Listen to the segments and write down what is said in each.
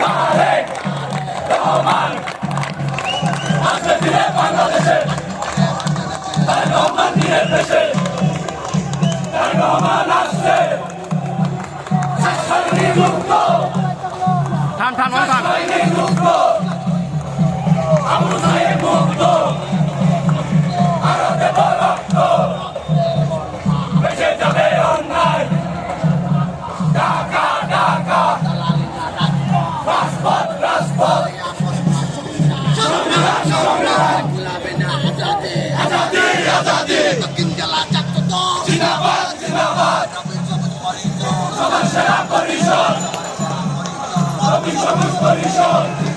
তারেক রহমান আসবে ফিরে বাংলাদেশে তার রহমান নিয়ে দেশে তার রহমান আসছে নিযুক্ত থাম থাম থাম নিযুক্ত আবু সাহেব মুক্ত ভারতে বরক্ত বেঁচে যাবে অন্যায় ঢাকা ঢাকা সবুজ সবুজ পরিষদ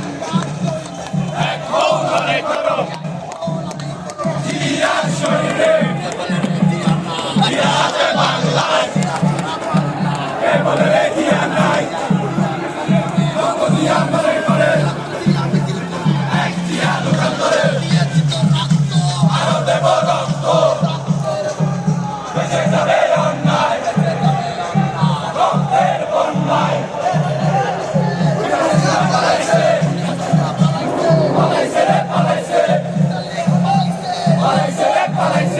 Minneapolis.